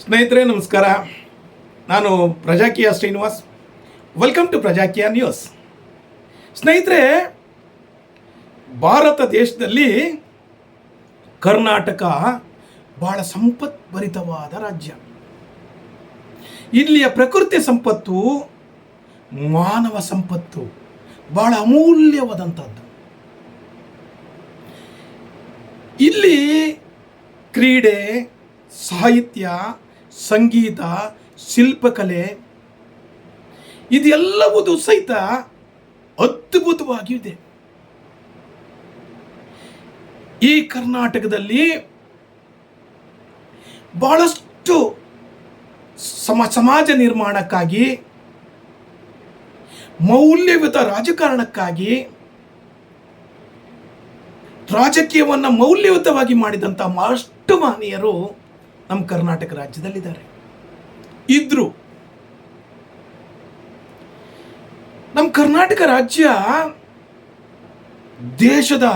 ಸ್ನೇಹಿತರೆ, ನಮಸ್ಕಾರ. ನಾನು Prajakeeya Srinivas. Welcome to Prajakeeya news ಸ್ನೇಹಿತರೆ, ಭಾರತ ದೇಶದಲ್ಲಿ ಕರ್ನಾಟಕ ಬಹಳ ಸಂಪತ್ಭರಿತವಾದ ರಾಜ್ಯ. ಇಲ್ಲಿಯ ಪ್ರಕೃತಿ ಸಂಪತ್ತು, ಮಾನವ ಸಂಪತ್ತು ಬಹಳ ಅಮೂಲ್ಯವಾದಂಥದ್ದು. ಇಲ್ಲಿ ಕ್ರೀಡೆ, ಸಾಹಿತ್ಯ ಸಂಗೀತ, ಶಿಲ್ಪಕಲೆ, ಇದೆಲ್ಲವುದು ಸಹಿತ ಅದ್ಭುತವಾಗಿದೆ ಈ ಕರ್ನಾಟಕದಲ್ಲಿ ಬಹಳಷ್ಟು ಸಮ, ಸಮಾಜ ನಿರ್ಮಾಣಕ್ಕಾಗಿ, ಮೌಲ್ಯಯುತ ರಾಜಕಾರಣಕ್ಕಾಗಿ, ರಾಜಕೀಯವನ್ನು ಮೌಲ್ಯಯುತವಾಗಿ ಮಾಡಿದಂಥ ಮಹಷ್ಟು ಮಹನೀಯರು ನಮ್ಮ ಕರ್ನಾಟಕ ರಾಜ್ಯದಲ್ಲಿದ್ದಾರೆ. ಇದ್ರು. ನಮ್ಮ ಕರ್ನಾಟಕ ರಾಜ್ಯ ದೇಶದ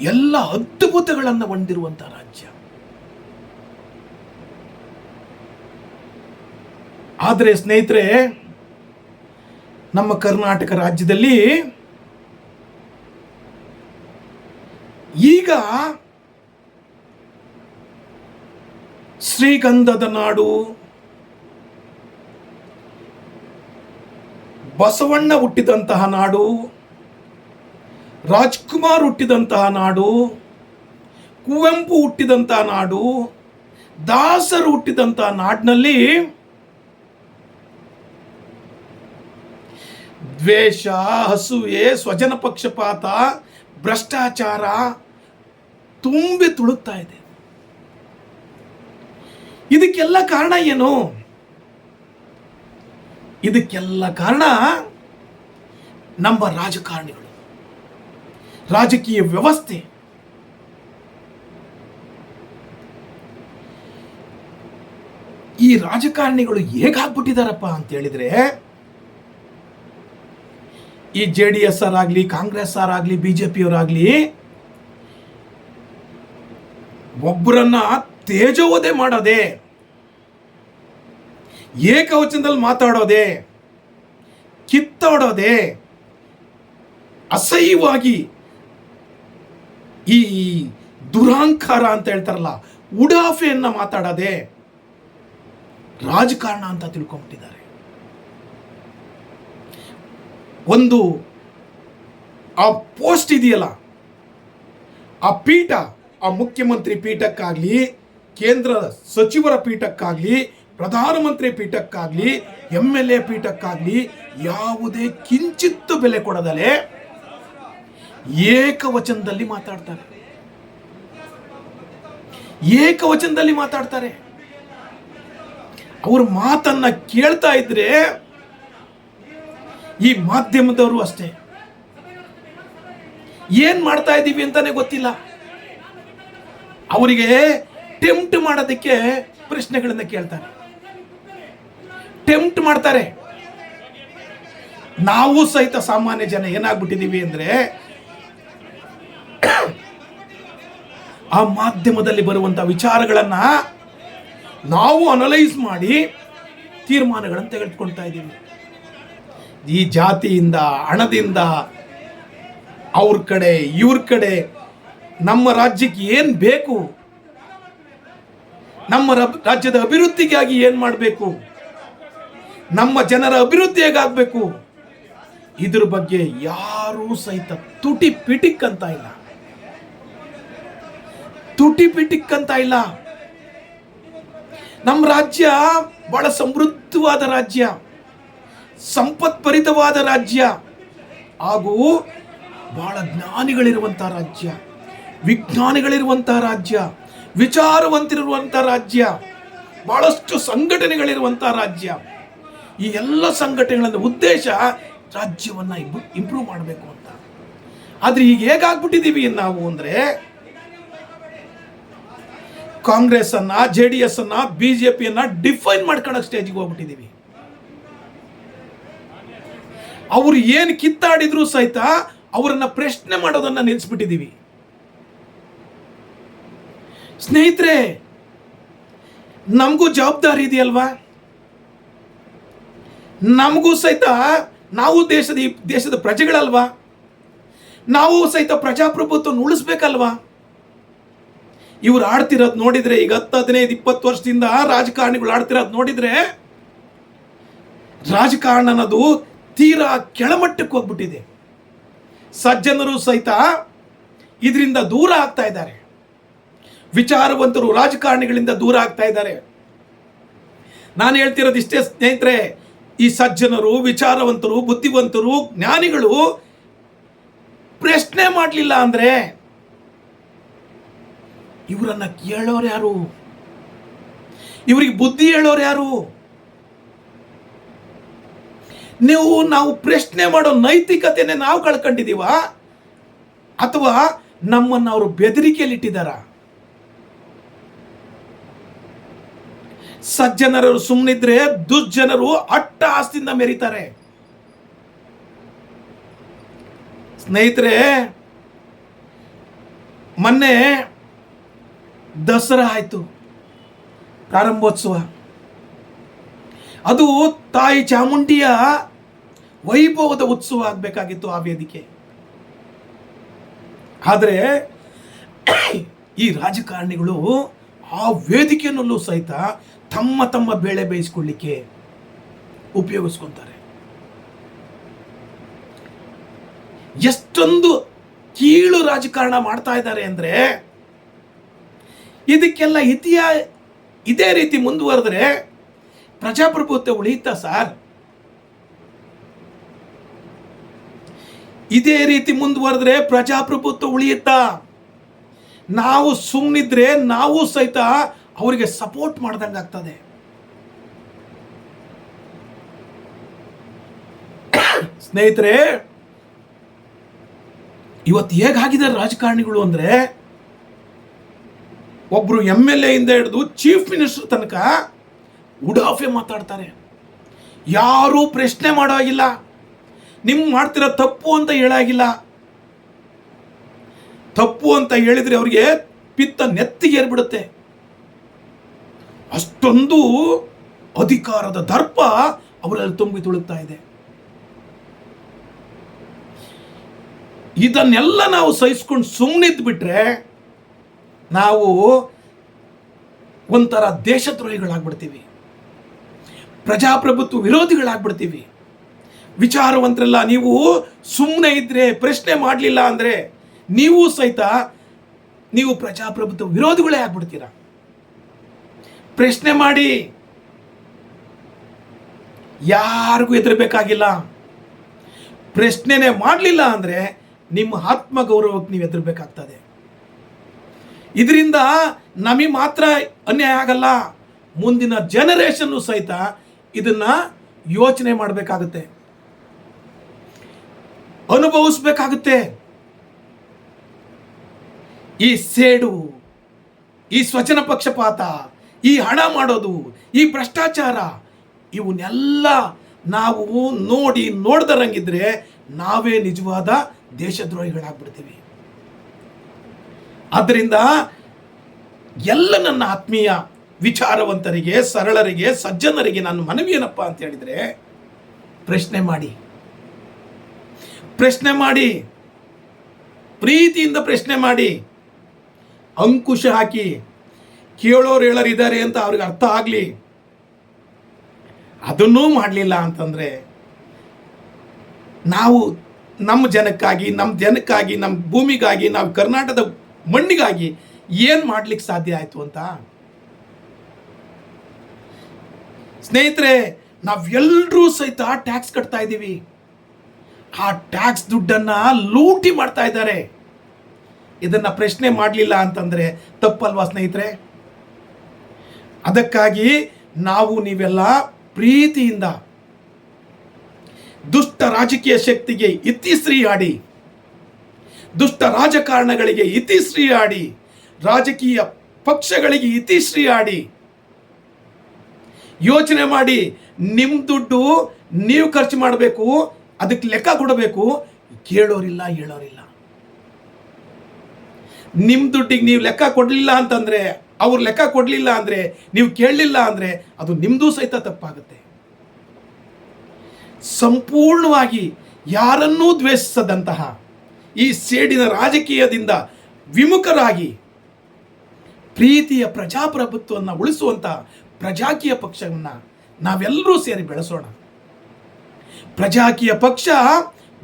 ಎಲ್ಲ ಅದ್ಭುತಗಳನ್ನು ಹೊಂದಿರುವಂಥ ರಾಜ್ಯ. ಆದರೆ ಸ್ನೇಹಿತರೆ ನಮ್ಮ ಕರ್ನಾಟಕ ರಾಜ್ಯದಲ್ಲಿ ಈಗ ಶ್ರೀಗಂಧದ ನಾಡು ಬಸವಣ್ಣ ಹುಟ್ಟಿದಂತಹ ನಾಡು, ರಾಜ್ಕುಮಾರ್ ಹುಟ್ಟಿದಂತಹ ನಾಡು, ಕುವೆಂಪು ಹುಟ್ಟಿದಂತಹ ನಾಡು, ದಾಸರು ಹುಟ್ಟಿದಂತಹ ನಾಡಿನಲ್ಲಿ ದ್ವೇಷ, ಹಸುವೆ, ಸ್ವಜನ ಪಕ್ಷಪಾತ, ಭ್ರಷ್ಟಾಚಾರ ತುಂಬಿ ತುಳುಕ್ತಾ ಇದೆ. ಇದಕ್ಕೆಲ್ಲ ಕಾರಣ ಏನು? ಇದಕ್ಕೆಲ್ಲ ಕಾರಣ ನಮ್ಮ ರಾಜಕಾರಣಿಗಳು. ರಾಜಕೀಯ ವ್ಯವಸ್ಥೆ. ಈ ರಾಜಕಾರಣಿಗಳು ಹೇಗಾಗ್ಬಿಟ್ಟಿದಾರಪ್ಪ ಅಂತ ಹೇಳಿದ್ರೆ, ಈ ಜೆ ಡಿ ಎಸ್ ಅವರಾಗ್ಲಿ, ಕಾಂಗ್ರೆಸ್ ಆಗಲಿ ಬಿ ಜೆ ಪಿಯವರಾಗಲಿ ಒಬ್ಬರನ್ನ ತೇಜೋವಧೆ ಮಾಡೋದೆ, ಏಕವಚನದಲ್ಲಿ ಮಾತಾಡೋದೆ, ಕಿತ್ತಾಡೋದೆ, ಅಸಹ್ಯವಾಗಿ ಈ ದುರಾಂಕಾರ ಅಂತ ಹೇಳ್ತಾರಲ್ಲ, ಉಡಾಫೆಯನ್ನು ಮಾತಾಡೋದೆ ರಾಜಕಾರಣ ಅಂತ ತಿಳ್ಕೊಂಬಿಟ್ಟಿದ್ದಾರೆ. ಒಂದು ಆ ಪೋಸ್ಟ್ ಇದೆಯಲ್ಲ, ಆ ಪೀಠ, ಆ ಮುಖ್ಯಮಂತ್ರಿ ಪೀಠಕ್ಕಾಗಲಿ ಕೇಂದ್ರ ಸಚಿವರ ಪೀಠಕ್ಕಾಗಲಿ, ಪ್ರಧಾನಮಂತ್ರಿ ಪೀಠಕ್ಕಾಗಲಿ ಎಂ ಎಲ್ ಎ ಪೀಠಕ್ಕಾಗಲಿ ಯಾವುದೇ ಕಿಂಚಿತ್ತು ಬೆಲೆ ಕೊಡದಲೆ ಏಕವಚನದಲ್ಲಿ ಮಾತಾಡ್ತಾರೆ. ಏಕವಚನದಲ್ಲಿ ಮಾತಾಡ್ತಾರೆ. ಅವ್ರ ಮಾತನ್ನ ಕೇಳ್ತಾ ಇದ್ರೆ ಈ ಮಾಧ್ಯಮದವರು ಅಷ್ಟೇ. ಏನ್ ಮಾಡ್ತಾ ಇದ್ದೀವಿ ಅಂತಾನೆ ಗೊತ್ತಿಲ್ಲ. ಅವರಿಗೆ ಟೆಂಪ್ಟ್ ಮಾಡೋದಕ್ಕೆ ಪ್ರಶ್ನೆಗಳನ್ನು ಕೇಳ್ತಾರೆ. ಟೆಂಪ್ಟ್ ಮಾಡ್ತಾರೆ. ನಾವು ಸಹಿತ ಸಾಮಾನ್ಯ ಜನ ಏನಾಗ್ಬಿಟ್ಟಿದ್ದೀವಿ ಅಂದ್ರೆ, ಆ ಮಾಧ್ಯಮದಲ್ಲಿ ಬರುವಂಥ ವಿಚಾರಗಳನ್ನು ನಾವು ಅನಲೈಸ್ ಮಾಡಿ ತೀರ್ಮಾನಗಳನ್ನು ತೆಗೆದುಕೊಳ್ತಾ ಇದ್ದೀವಿ. ಈ ಜಾತಿಯಿಂದ, ಹಣದಿಂದ, ಅವ್ರ ಕಡೆ, ಇವ್ರ ಕಡೆ, ನಮ್ಮ ರಾಜ್ಯಕ್ಕೆ ಏನು ಬೇಕು ನಮ್ಮ ರಾಜ್ಯದ ಅಭಿವೃದ್ಧಿಗಾಗಿ ಏನು ಮಾಡಬೇಕು? ನಮ್ಮ ಜನರ ಅಭಿವೃದ್ಧಿ ಹೇಗಾಗಬೇಕು ಇದ್ರ ಬಗ್ಗೆ ಯಾರೂ ಸಹಿತ ತುಟಿ ಪಿಟಿಕ್ ಅಂತ ಇಲ್ಲ. ತುಟಿ ಪಿಟಿಕ್ ಅಂತ ಇಲ್ಲ. ನಮ್ಮ ರಾಜ್ಯ ಬಹಳ ಸಮೃದ್ಧವಾದ ರಾಜ್ಯ, ಸಂಪತ್ಭರಿತವಾದ ರಾಜ್ಯ, ಹಾಗೂ ಬಹಳ ಜ್ಞಾನಿಗಳಿರುವಂತಹ ರಾಜ್ಯ ವಿಜ್ಞಾನಿಗಳಿರುವಂತಹ ರಾಜ್ಯ. ವಿಚಾರವಂತರಿರುವಂತಹ ರಾಜ್ಯ ಭಾಳಷ್ಟು ಸಂಘಟನೆಗಳಿರುವಂಥ ರಾಜ್ಯ. ಈ ಎಲ್ಲ ಸಂಘಟನೆಗಳ ಉದ್ದೇಶ ರಾಜ್ಯವನ್ನ ಇಂಪ್ರೂವ್ ಮಾಡಬೇಕು ಅಂತ. ಆದರೆ ಈಗ ಹೇಗಾಗ್ಬಿಟ್ಟಿದ್ದೀವಿ ನಾವು ಅಂದರೆ ಕಾಂಗ್ರೆಸ್ ಅನ್ನ ಜೆ ಡಿ ಎಸ್ ಅನ್ನ ಬಿಜೆಪಿಯನ್ನ ಡಿಫೈನ್ ಮಾಡ್ಕೊಳ್ಳೋ ಸ್ಟೇಜ್ಗೆ ಹೋಗ್ಬಿಟ್ಟಿದ್ದೀವಿ. ಅವರು ಏನು ಕಿತ್ತಾಡಿದ್ರು ಸಹಿತ ಅವರನ್ನು ಪ್ರಶ್ನೆ ಮಾಡೋದನ್ನ ನಿಲ್ಲಿಸ್ಬಿಟ್ಟಿದೀವಿ ಸ್ನೇಹಿತರೆ, ನಮಗೂ ಜವಾಬ್ದಾರಿ ಇದೆಯಲ್ವಾ? ನಮಗೂ ಸಹಿತ ನಾವು ದೇಶದ ಈ ದೇಶದ ಪ್ರಜೆಗಳಲ್ವಾ? ನಾವು ಸಹಿತ ಪ್ರಜಾಪ್ರಭುತ್ವವನ್ನು ಉಳಿಸ್ಬೇಕಲ್ವಾ? ಇವ್ರು ಆಡ್ತಿರೋದು ನೋಡಿದ್ರೆ, ಈಗ ಹತ್ತು ಹದಿನೈದು, ಇಪ್ಪತ್ತು ವರ್ಷದಿಂದ ರಾಜಕಾರಣಿಗಳು ಆಡ್ತಿರೋದು ನೋಡಿದ್ರೆ, ರಾಜಕಾರಣ ಅನ್ನೋದು ತೀರಾ ಕೆಳಮಟ್ಟಕ್ಕೆ ಹೋಗ್ಬಿಟ್ಟಿದೆ. ಸಜ್ಜನರು ಸಹಿತ ಇದರಿಂದ ದೂರ ಆಗ್ತಾ ಇದ್ದಾರೆ. ವಿಚಾರವಂತರು ರಾಜಕಾರಣಿಗಳಿಂದ ದೂರ ಆಗ್ತಾ ಇದ್ದಾರೆ. ನಾನು ಹೇಳ್ತಿರೋದು ಇಷ್ಟೇ ಸ್ನೇಹಿತರೆ, ಈ ಸಜ್ಜನರು, ವಿಚಾರವಂತರು, ಬುದ್ಧಿವಂತರು, ಜ್ಞಾನಿಗಳು ಪ್ರಶ್ನೆ ಮಾಡಲಿಲ್ಲ ಅಂದರೆ ಇವರನ್ನ ಕೇಳೋರು ಯಾರು? ಇವರಿಗೆ ಬುದ್ಧಿ ಹೇಳೋರು ಯಾರು? ನೀವು ನಾವು ಪ್ರಶ್ನೆ ಮಾಡೋ ನೈತಿಕತೆನೇ ನಾವು ಕಳ್ಕೊಂಡಿದ್ದೀವ? ಅಥವಾ ನಮ್ಮನ್ನು ಅವರು ಬೆದರಿಕೆಯಲ್ಲಿ ಸಜ್ಜನರು ಸುಮ್ಮನಿದ್ರೆ ದುರ್ಜನರು ಅಟ್ಟ ಆಸ್ತಿಯಿಂದ ಮೆರೀತಾರೆ. ಸ್ನೇಹಿತರೆ, ಮೊನ್ನೆ ದಸರಾ ಆಯಿತು, ಪ್ರಾರಂಭೋತ್ಸವ. ಅದು ತಾಯಿ ಚಾಮುಂಡಿಯ ವೈಭವದ ಉತ್ಸವ ಆಗಬೇಕಾಗಿತ್ತು ಆ ವೇದಿಕೆ. ಆದರೆ ಈ ರಾಜಕಾರಣಿಗಳು ಆ ವೇದಿಕೆಯನ್ನಲ್ಲೂ ಸಹಿತ ತಮ್ಮ ತಮ್ಮ ಬೇಳೆ ಬೇಯಿಸ್ಕೊಳ್ಳಿಕ್ಕೆ ಉಪಯೋಗಿಸ್ಕೊತಾರೆ. ಎಷ್ಟೊಂದು ಕೀಳು ರಾಜಕಾರಣ ಮಾಡ್ತಾ ಇದ್ದಾರೆ ಅಂದರೆ ಇದಕ್ಕೆಲ್ಲ ಇತಿಹಾ ಇದೇ ರೀತಿ ಮುಂದುವರೆದ್ರೆ ಪ್ರಜಾಪ್ರಭುತ್ವ ಉಳಿಯುತ್ತಾ ಸರ್? ಇದೇ ರೀತಿ ಮುಂದುವರೆದ್ರೆ ಪ್ರಜಾಪ್ರಭುತ್ವ ಉಳಿಯುತ್ತಾ? ನಾವು ಸುಮ್ಮನಿದ್ರೆ ನಾವು ಸಹಿತ ಅವರಿಗೆ ಸಪೋರ್ಟ್ ಮಾಡ್ದಂಗೆ ಆಗ್ತದೆ. ಸ್ನೇಹಿತರೆ, ಇವತ್ತು ಹೇಗಾಗಿದೆ ರಾಜಕಾರಣಿಗಳು ಅಂದರೆ ಒಬ್ಬರು ಎಂ ಎಲ್ ಎ ಹಿಡಿದು ಚೀಫ್ ಮಿನಿಸ್ಟರ್ ತನಕ ಉಡಾಫೆ ಮಾತಾಡ್ತಾರೆ. ಯಾರೂ ಪ್ರಶ್ನೆ ಮಾಡೋ ಆಗಿಲ್ಲ ನಿಮ್ಮ ಮಾಡ್ತಿರೋ ತಪ್ಪು ಅಂತ ಹೇಳಾಗಿಲ್ಲ. ತಪ್ಪು ಅಂತ ಹೇಳಿದರೆ ಅವರಿಗೆ ಪಿತ್ತ ನೆತ್ತಿಗೆ ಏರ್ಬಿಡುತ್ತೆ ಅಷ್ಟೊಂದು ಅಧಿಕಾರದ ದರ್ಪ ಅವರಲ್ಲಿ ತುಂಬಿ ತುಳುಕ್ತಾ ಇದೆ. ಇದನ್ನೆಲ್ಲ ನಾವು ಸಹಿಸ್ಕೊಂಡು ಸುಮ್ಮನಿದ್ಬಿಟ್ರೆ ನಾವು ಒಂಥರ ದೇಶದ್ರೋಹಿಗಳಾಗ್ಬಿಡ್ತೀವಿ. ಪ್ರಜಾಪ್ರಭುತ್ವ ವಿರೋಧಿಗಳಾಗ್ಬಿಡ್ತೀವಿ. ವಿಚಾರವಂತರೆಲ್ಲ ನೀವು ಸುಮ್ಮನೆ ಇದ್ರೆ ಪ್ರಶ್ನೆ ಮಾಡಲಿಲ್ಲ ಅಂದರೆ ನೀವು ಸಹಿತ ನೀವು ಪ್ರಜಾಪ್ರಭುತ್ವ ವಿರೋಧಿಗಳೇ ಆಗ್ಬಿಡ್ತೀರಾ? ಪ್ರಶ್ನೆ ಮಾಡಿ. ಯಾರಿಗೂ ಹೆದರ್ಬೇಕಾಗಿಲ್ಲ. ಪ್ರಶ್ನೆನೇ ಮಾಡಲಿಲ್ಲ ಅಂದರೆ ನಿಮ್ಮ ಆತ್ಮ ಗೌರವಕ್ಕೆ ನೀವು ಹೆದರ್ಬೇಕಾಗ್ತದೆ. ಇದರಿಂದ ನಮಗೆ ಮಾತ್ರ ಅನ್ಯಾಯ ಆಗಲ್ಲ. ಮುಂದಿನ ಜನರೇಷನ್ನು ಸಹಿತ ಇದನ್ನು ಯೋಚನೆ ಮಾಡಬೇಕಾಗುತ್ತೆ. ಅನುಭವಿಸ್ಬೇಕಾಗುತ್ತೆ. ಈ ಸೇಡು, ಈ ಸ್ವಚನ ಪಕ್ಷಪಾತ ಈ ಹಣ ಮಾಡೋದು, ಈ ಭ್ರಷ್ಟಾಚಾರ, ಇವನ್ನೆಲ್ಲ ನಾವು ನೋಡಿ ನೋಡ್ದರಂಗಿದ್ರೆ ನಾವೇ ನಿಜವಾದ ದೇಶದ್ರೋಹಿಗಳಾಗ್ಬಿಡ್ತೀವಿ. ಆದ್ದರಿಂದ ಎಲ್ಲ ನನ್ನ ಆತ್ಮೀಯ ವಿಚಾರವಂತರಿಗೆ, ಸರಳರಿಗೆ, ಸಜ್ಜನರಿಗೆ ನಾನು ಮನವಿ ಏನಪ್ಪ ಅಂತ ಹೇಳಿದರೆ, ಪ್ರಶ್ನೆ ಮಾಡಿ. ಪ್ರಶ್ನೆ ಮಾಡಿ. ಪ್ರೀತಿಯಿಂದ ಪ್ರಶ್ನೆ ಮಾಡಿ. ಅಂಕುಶ ಹಾಕಿ. ಕೇಳೋರು ಹೇಳೋರು ಇದ್ದಾರೆ ಅಂತ ಅವ್ರಿಗೆ ಅರ್ಥ ಆಗಲಿ. ಅದನ್ನೂ ಮಾಡಲಿಲ್ಲ ಅಂತಂದರೆ ನಾವು ನಮ್ಮ ಜನಕ್ಕಾಗಿ ನಮ್ಮ ಜನಕ್ಕಾಗಿ, ನಮ್ಮ ಭೂಮಿಗಾಗಿ, ನಾವು ಕರ್ನಾಟಕದ ಮಣ್ಣಿಗಾಗಿ ಏನು ಮಾಡ್ಲಿಕ್ಕೆ ಸಾಧ್ಯ ಆಯಿತು ಅಂತ? ಸ್ನೇಹಿತರೆ ನಾವೆಲ್ಲರೂ ಸಹಿತ ಟ್ಯಾಕ್ಸ್ ಕಟ್ತಾ ಇದ್ದೀವಿ. ಆ ಟ್ಯಾಕ್ಸ್ ದುಡ್ಡನ್ನು ಲೂಟಿ ಮಾಡ್ತಾ ಇದ್ದಾರೆ. ಇದನ್ನು ಪ್ರಶ್ನೆ ಮಾಡಲಿಲ್ಲ ಅಂತಂದರೆ ತಪ್ಪಲ್ವಾ ಸ್ನೇಹಿತರೆ? ಅದಕ್ಕಾಗಿ ನಾವು ನೀವೆಲ್ಲ ಪ್ರೀತಿಯಿಂದ ದುಷ್ಟ ರಾಜಕೀಯ ಶಕ್ತಿಗೆ ಇತಿಶ್ರೀ ಆಡಿ ದುಷ್ಟ ರಾಜಕಾರಣಗಳಿಗೆ ಇತಿಶ್ರೀ ಆಡಿ ರಾಜಕೀಯ ಪಕ್ಷಗಳಿಗೆ ಇತಿಶ್ರೀ ಆಡಿ ಯೋಚನೆ ಮಾಡಿ ನಿಮ್ಮ ದುಡ್ಡು ನೀವು ಖರ್ಚು ಮಾಡಬೇಕು, ಅದಕ್ಕೆ ಲೆಕ್ಕ ಕೊಡಬೇಕು. ಕೇಳೋರಿಲ್ಲ, ಹೇಳೋರಿಲ್ಲ. ನಿಮ್ಮ ದುಡ್ಡಿಗೆ ನೀವು ಲೆಕ್ಕ ಕೊಡಲಿಲ್ಲ ಅಂತಂದ್ರೆ ಅವ್ರು ಲೆಕ್ಕ ಕೊಡಲಿಲ್ಲ ಅಂದರೆ, ನೀವು ಕೇಳಲಿಲ್ಲ ಅಂದರೆ ಅದು ನಿಮ್ಮದೂ ಸಹಿತ ತಪ್ಪಾಗುತ್ತೆ. ಸಂಪೂರ್ಣವಾಗಿ ಯಾರನ್ನೂ ದ್ವೇಷಿಸದಂತಹ ಈ ಸೇಡಿನ ರಾಜಕೀಯದಿಂದ ವಿಮುಖರಾಗಿ ಪ್ರೀತಿಯ ಪ್ರಜಾಪ್ರಭುತ್ವವನ್ನು ಉಳಿಸುವಂತಹ ಪ್ರಜಾಕೀಯ ಪಕ್ಷವನ್ನು ನಾವೆಲ್ಲರೂ ಸೇರಿ ಬೆಳೆಸೋಣ. ಪ್ರಜಾಕೀಯ ಪಕ್ಷ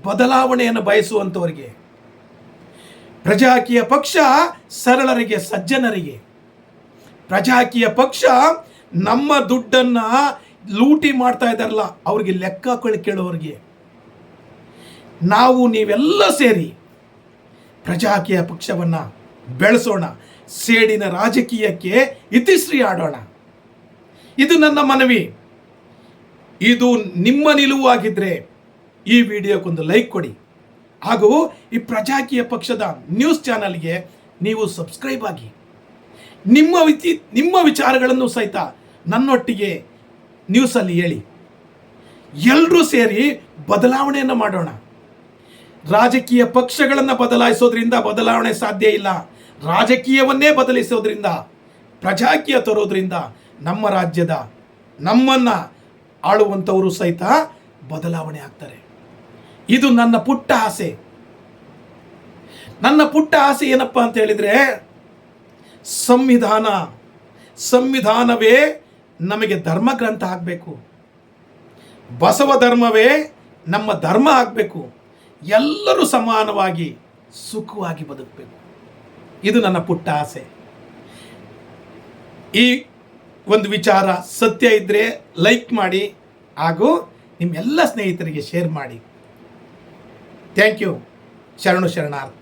ಬದಲಾವಣೆಯನ್ನು ಬಯಸುವಂಥವರಿಗೆ ಪ್ರಜಾಕೀಯ ಪಕ್ಷ ಸರಳರಿಗೆ, ಸಜ್ಜನರಿಗೆ ಪ್ರಜಾಕೀಯ ಪಕ್ಷ ನಮ್ಮ ದುಡ್ಡನ್ನ ಲೂಟಿ ಮಾಡ್ತಾ ಇದ್ದಾರಲ್ಲ, ಅವ್ರಿಗೆ ಲೆಕ್ಕ ಕೊಳಿ ಕೇಳೋರಿಗೆ ನಾವು ನೀವೆಲ್ಲ ಸೇರಿ ಪ್ರಜಾಕೀಯ ಪಕ್ಷವನ್ನು ಬೆಳೆಸೋಣ, ಸೇಡಿನ ರಾಜಕೀಯಕ್ಕೆ ಇತಿಶ್ರೀ ಆಡೋಣ. ಇದು ನನ್ನ ಮನವಿ. ಇದು ನಿಮ್ಮ ನಿಲುವಾಗಿದ್ದರೆ ಈ ವಿಡಿಯೋಕ್ಕೊಂದು ಲೈಕ್ ಕೊಡಿ. ಹಾಗೂ ಈ ಪ್ರಜಾಕೀಯ ಪಕ್ಷದ ನ್ಯೂಸ್ ಚಾನಲ್ಗೆ ನೀವು ಸಬ್ಸ್ಕ್ರೈಬ್ ಆಗಿ. ನಿಮ್ಮ ವಿಚಿ ನಿಮ್ಮ ವಿಚಾರಗಳನ್ನು ಸಹಿತ ನನ್ನೊಟ್ಟಿಗೆ ನ್ಯೂಸಲ್ಲಿ ಹೇಳಿ. ಎಲ್ಲರೂ ಸೇರಿ ಬದಲಾವಣೆಯನ್ನು ಮಾಡೋಣ. ರಾಜಕೀಯ ಪಕ್ಷಗಳನ್ನು ಬದಲಾಯಿಸೋದ್ರಿಂದ ಬದಲಾವಣೆ ಸಾಧ್ಯ ಇಲ್ಲ. ರಾಜಕೀಯವನ್ನೇ ಬದಲಿಸೋದ್ರಿಂದ, ಪ್ರಜಾಕೀಯ ತರೋದ್ರಿಂದ ನಮ್ಮ ರಾಜ್ಯದ ನಮ್ಮನ್ನು ಆಳುವಂಥವರು ಸಹಿತ ಬದಲಾವಣೆ ಆಗ್ತಾರೆ. ಇದು ನನ್ನ ಪುಟ್ಟ ಆಸೆ. ನನ್ನ ಪುಟ್ಟ ಆಸೆ ಏನಪ್ಪ ಅಂತ ಹೇಳಿದರೆ ಸಂವಿಧಾನ. ಸಂವಿಧಾನವೇ ನಮಗೆ ಧರ್ಮ ಗ್ರಂಥ ಆಗಬೇಕು. ಬಸವ ಧರ್ಮವೇ ನಮ್ಮ ಧರ್ಮ ಆಗಬೇಕು. ಎಲ್ಲರೂ ಸಮಾನವಾಗಿ, ಸುಖವಾಗಿ ಬದುಕಬೇಕು. ಇದು ನನ್ನ ಪುಟ್ಟ ಆಸೆ. ಈ ಒಂದು ವಿಚಾರ ಸತ್ಯ ಇದ್ದರೆ ಲೈಕ್ ಮಾಡಿ ಹಾಗೂ ನಿಮ್ಮೆಲ್ಲ ಸ್ನೇಹಿತರಿಗೆ ಶೇರ್ ಮಾಡಿ. Thank you. ಶರಣು ಶರಣಾರ್ಥಿ.